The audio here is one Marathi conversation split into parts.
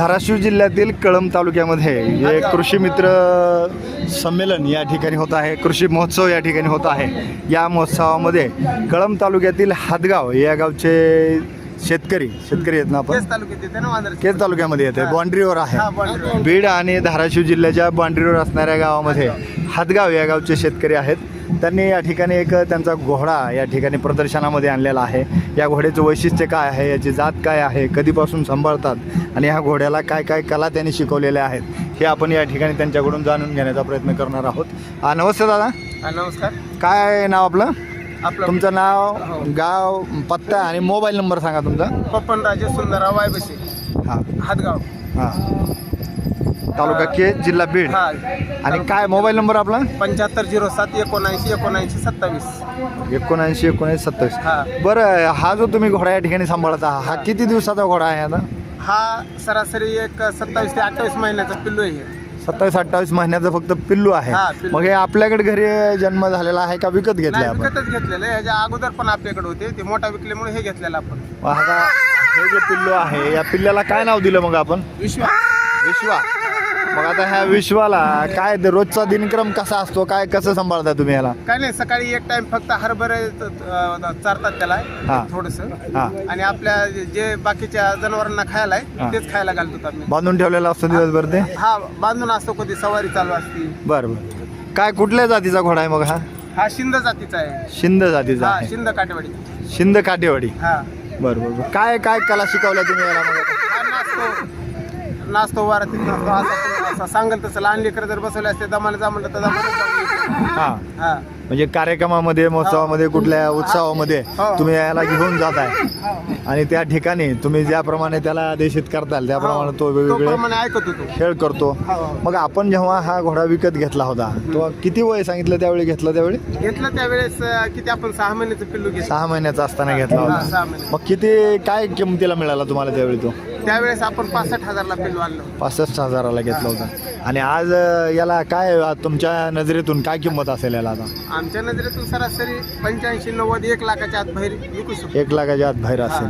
धाराशिव जिल्ह्यातील कळंब तालुक्यामध्ये जे कृषी मित्र संमेलन या ठिकाणी होत आहे. कृषी महोत्सव या ठिकाणी होत आहे. या महोत्सवामध्ये कळंब तालुक्यातील हातगाव या गावचे शेतकरी शेतकरी आहेत ना आपण? केस केज तालुक्यामध्ये येते. बाँड्रीवर हा, आहे. बीड आणि धाराशिव जिल्ह्याच्या बाँड्रीवर असणाऱ्या गावामध्ये हातगाव या गावचे शेतकरी आहेत. त्यांनी या ठिकाणी एक त्यांचा घोडा या ठिकाणी प्रदर्शनामध्ये आणलेला आहे. या घोड्याचं वैशिष्ट्य काय आहे? याची जात काय आहे? कधीपासून सांभाळतात? आणि ह्या घोड्याला काय काय कला त्यांनी शिकवलेल्या आहेत? हे आपण या ठिकाणी त्यांच्याकडून जाणून घेण्याचा प्रयत्न करणार आहोत. आ, नमस्ते दादा. हा, नमस्कार. काय नाव आपलं? आपलं तुमचं नाव? गाव? पत्ता? आणि मोबाईल नंबर सांगा तुमचा. पप्पन राजे सुंदरराव वायबशी. हां. हातगाव. हां. तालुका के जिल्हा बीड. हा. आणि काय मोबाईल नंबर आपला? पंच्याहत्तर झिरो सात एकोणऐंशी एकोणऐंशी सत्तावीस. एकोणऐंशी एकोणऐंशी सत्तावीस. हा. बरं हा जो तुम्ही घोडा या ठिकाणी सांभाळत आहात हा. किती दिवसाचा घोडा आहे आता? हा सरासरी एक सत्तावीस ते अठ्ठावीस महिन्याचा पिल्लू आहे. सत्तावीस अठ्ठावीस महिन्याचं फक्त पिल्लू आहे. हा, पिल्लू. मग हे आपल्याकडे घरी जन्म झालेला आहे का विकत घेतलाय नाही आपण? विकतच घेतलेलं आहे. ह्याच्या अगोदर पण आपल्याकडे होते. ते मोठा विकल्यामुळे हे घेतलेलं आपण. मग आता हे जे पिल्लू आहे या पिल्ल्याला काय नाव दिलं मग आपण? विश्वास विश्वा. मग आता ह्या विश्वाला काय ते रोजचा दिनक्रम कसा असतो? काय कसं सांभाळता तुम्ही याला? काय नाही सकाळी एक टाइम फक्त हरभरे चारतात त्याला. हा. थोडस. हा. आणि आपल्या जे बाकीच्या जनावरांना खायला हा. आहे तेच खायला घालतो आम्ही. बांधून ठेवलेला असतो दिवसभर ते? हा बांधून असतो कधी सवारी चालू असती. बरं बरं. काय कुठल्या जातीचा घोडा आहे मग हा? हा शिंद जातीचा आहे. शिंद जातीचा हा आहे. शिंद काटेवाडी. शिंद काटेवाडी. हा. बरं बरं बरं. काय काय कला शिकवल्या तुम्ही याला मग? आता? हा नाचतो. नाचतो वारातीत नाचतो असा असं सांगल तसं. लहान लेकर जर बसवले असते दमाला जा म्हणलं तर दमाला. हा. हा. म्हणजे कार्यक्रमामध्ये महोत्सवामध्ये कुठल्या उत्सवामध्ये हो. तुम्ही याला घेऊन जाताय. आणि त्या ठिकाणी तुम्ही ज्याप्रमाणे त्याला आदेशित करताल त्याप्रमाणे तो वेगवेगळे प्रमाणे ऐकत होतो. खेळ करतो. मग आपण जेव्हा हा घोडा विकत घेतला होता तेव्हा किती वय सांगितलं त्यावेळी घेतलं त्यावेळी? घेतलं त्यावेळेस किती आपण सहा महिन्याचं पिल्लू घेतलं. सहा महिन्याचा असताना घेतला होता. मग किती काय किमतीला मिळाला तुम्हाला त्यावेळी तो? त्यावेळेस आपण पासष्ट हजारला पिल्लू आणलं पासष्ट हजाराला घेतला होता. आणि आज याला काय तुमच्या नजरेतून काय किंमत असेल याला आता? आमच्या नजरेतून सरासरी पंच्याऐंशी नव्वद एक लाखाच्या आत बाहेर विकू शकतो. एक लाखाच्या आत बाहेर असेल.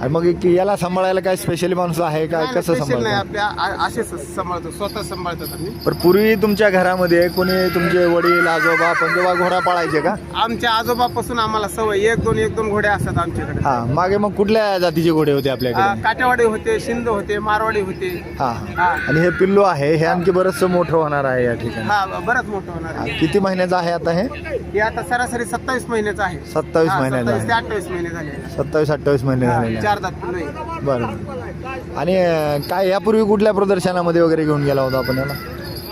आणि मग की याला सांभाळायला काय स्पेशली माणूस आहे काय नाही, कसं special नाही. सांभाळतो? आपल्या आ- असेच सांभाळतो. स्वतः सांभाळतात आम्ही. पण पूर्वी तुमच्या घरामध्ये कोणी तुमचे वडील आजोबा पंजोबा घोडा पाळायचे का? आमच्या आजोबापासून आम्हाला सवय एक दोन एक दोन घोडे असतात आमच्याकडे. हा मागे मग कुठल्या जातीचे घोडे होते आपल्याकडे? काटेवाडी होते शिंद होते मारवाडी होते. हा हा. आणि हे पिल्लू आहे हे आणखी बरंचसं मोठं होणार आहे या ठिकाणी. हा बरंच मोठं होणार हा, आहे किती महिन्याचं आहे आता हे? हे आता सरासरी सत्तावीस महिन्याचं आहे. सत्तावीस हा, महिन्याचं ते आहे. अठ्ठावीस महिने झाले. सत्तावीस अठ्ठावीस महिने झालेले आहे. चार आहे बरं आणि काय यापूर्वी कुठल्या प्रदर्शनामध्ये वगैरे घेऊन गेला होता आपण याला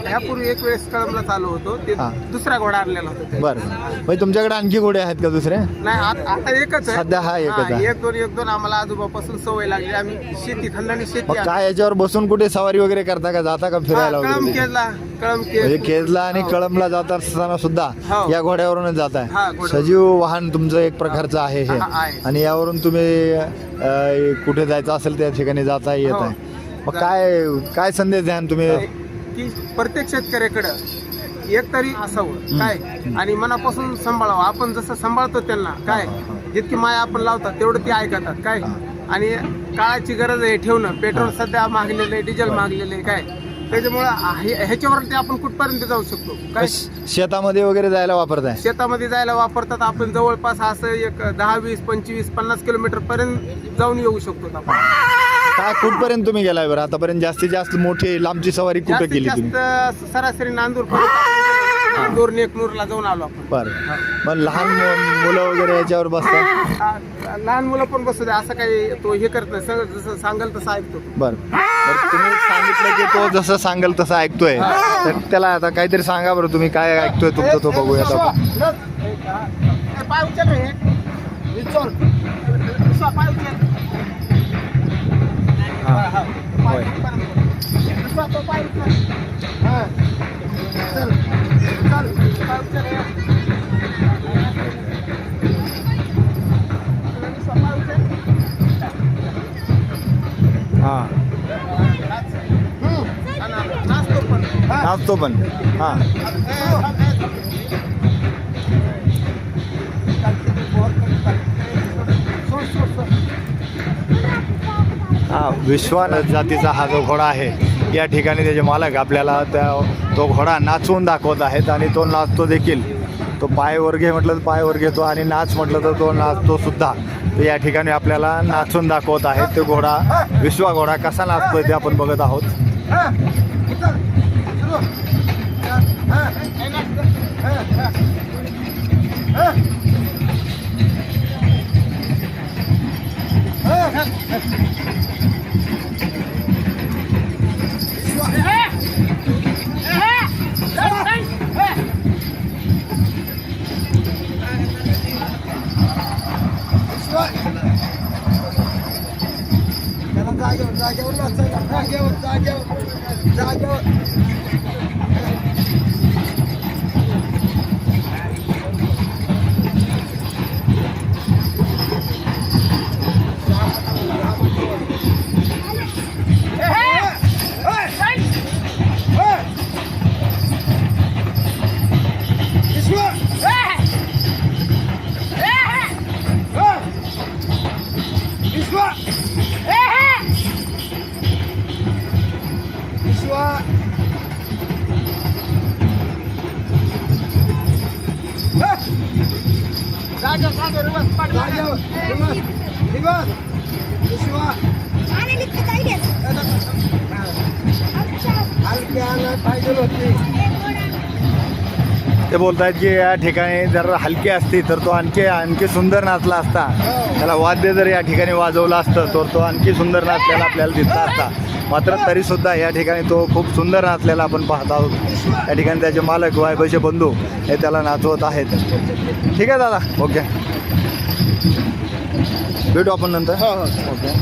ह्यापूर्वी एक वेळेस कळमला चालू होतो ते हा. दुसरा घोडा आणलेला होता. बरं म्हणजे तुमच्याकडे आणखी घोडे आहेत का दुसरे नाही आत- आता एकच आहे सध्या हा एकच आहे. एक दोन एक दोन आम्हाला आजोबापासून सवय लागली आम्ही शेती खंडाने शेती मग काय याच्यावर बसून कुठे सवारी वगैरे करता का जाता का फिरायला कळम वगैरे केला कळम म्हणजे केल केजला आणि कळमला जात असताना सुद्धा हो. या घोड्यावरूनच जात हा, आहे. सजीव वाहन तुमचं एक प्रकारचं आहे हे हा, आहे. आणि यावरून तुम्ही अं, कुठे जायचं असेल त्या ठिकाणी जाता येत हो. आहे मग काय काय संदेश द्याल तुम्ही की प्रत्येक शेतकऱ्याकडं एक तरी असावं. काय? आणि मनापासून सांभाळावं. आपण जसं सांभाळतो त्यांना काय? जितकी माया आपण लावतात तेवढं ते ऐकतात काय? आणि काळाची गरज आहे ठेवणं. पेट्रोल सध्या मागलेलं आहे डिझेल मागलेलं आहे काय? त्याच्यामुळं हे- ह्याच्यावरती आपण कुठपर्यंत जाऊ शकतो? काय? शेतामध्ये वगैरे जायला वापरताय? शेतामध्ये जायला वापरतात. आपण जवळपास असं एक दहा वीस पंचवीस पन्नास किलोमीटर पर्यंत जाऊन येऊ शकतो आपण. काय कुठपर्यंत तुम्ही गेलाय बरं? आतापर्यंत जास्तीत जास्त मोठी लांबची सवारी कुठे जास्तीत केली तुम्ही? जास्त सरासरी नांदूर गेलो. नेकनूरला जाऊन आलो आपण. बरं. मग लहान मु- मुलं वगैरे याच्यावर बसतात? आ, लहान मुलं पण बसू दे असं काही तो हे करत नाही. सगळं जसं सांगाल तसं ऐकतो. बरं. तुम्ही सांगितलं की तो जसं सांगेल तसं ऐकतोय. तर त्याला आता काहीतरी सांगा बरं तुम्ही काय ऐकतोय तुमचं तो बघूयात आपण. ए, पाय उचल रे. पाय उचल. हा. हा, हा. होय. हा. चल. चल. पाय नाचतो पण हां. हा विश्वान जातीचा हा जो घोडा आहे या ठिकाणी त्याचे मालक आपल्याला त्या तो घोडा नाचवून दाखवत आहेत आणि तो नाचतो देखील. तो पाय वर घे म्हटलं तर पाय वर घेतो आणि नाच म्हटलं तर तो नाचतो सुद्धा. तर या ठिकाणी आपल्याला नाचून दाखवत आहेत तो घोडा. विश्वा घोडा कसा नाचतोय ते आपण बघत आहोत. जागेवर जागेवर जागेवर जागेवर जागेवर. ते बोलत आहेत की या ठिकाणी जर हलकी असती तर तो आणखी आणखी सुंदर नाचला असता. त्याला वाद्य जर या ठिकाणी वाजवलं असतं तर तो आणखी सुंदर नाचलेला आपल्याला दिसला असता. मात्र तरीसुद्धा या ठिकाणी तो खूप सुंदर नाचलेला आपण पाहत आहोत. या ठिकाणी त्याचे मालक वायबचे बंधू हे त्याला नाचवत आहेत. ठीक आहे दादा? ओके. भेटू आपण नंतर? ओके.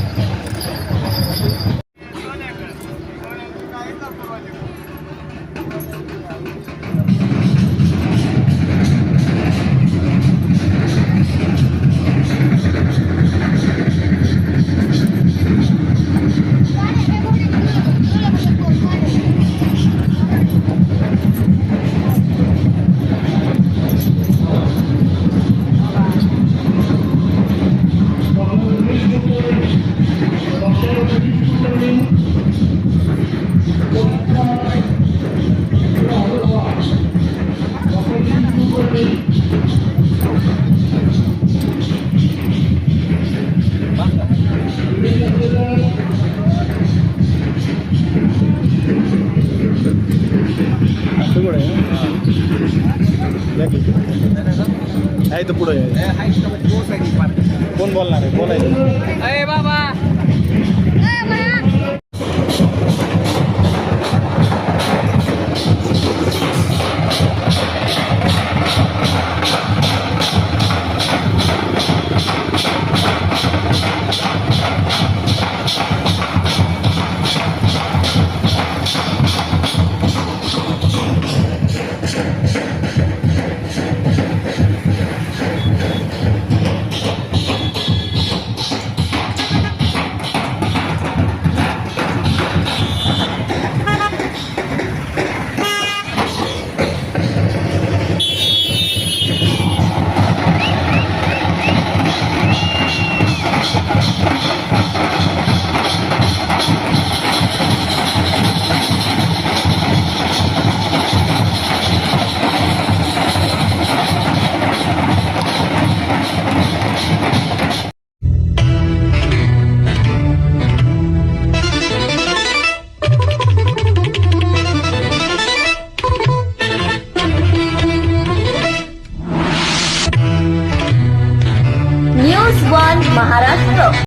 आहे तर पुढे कोण बोलणार आहे बोलायचं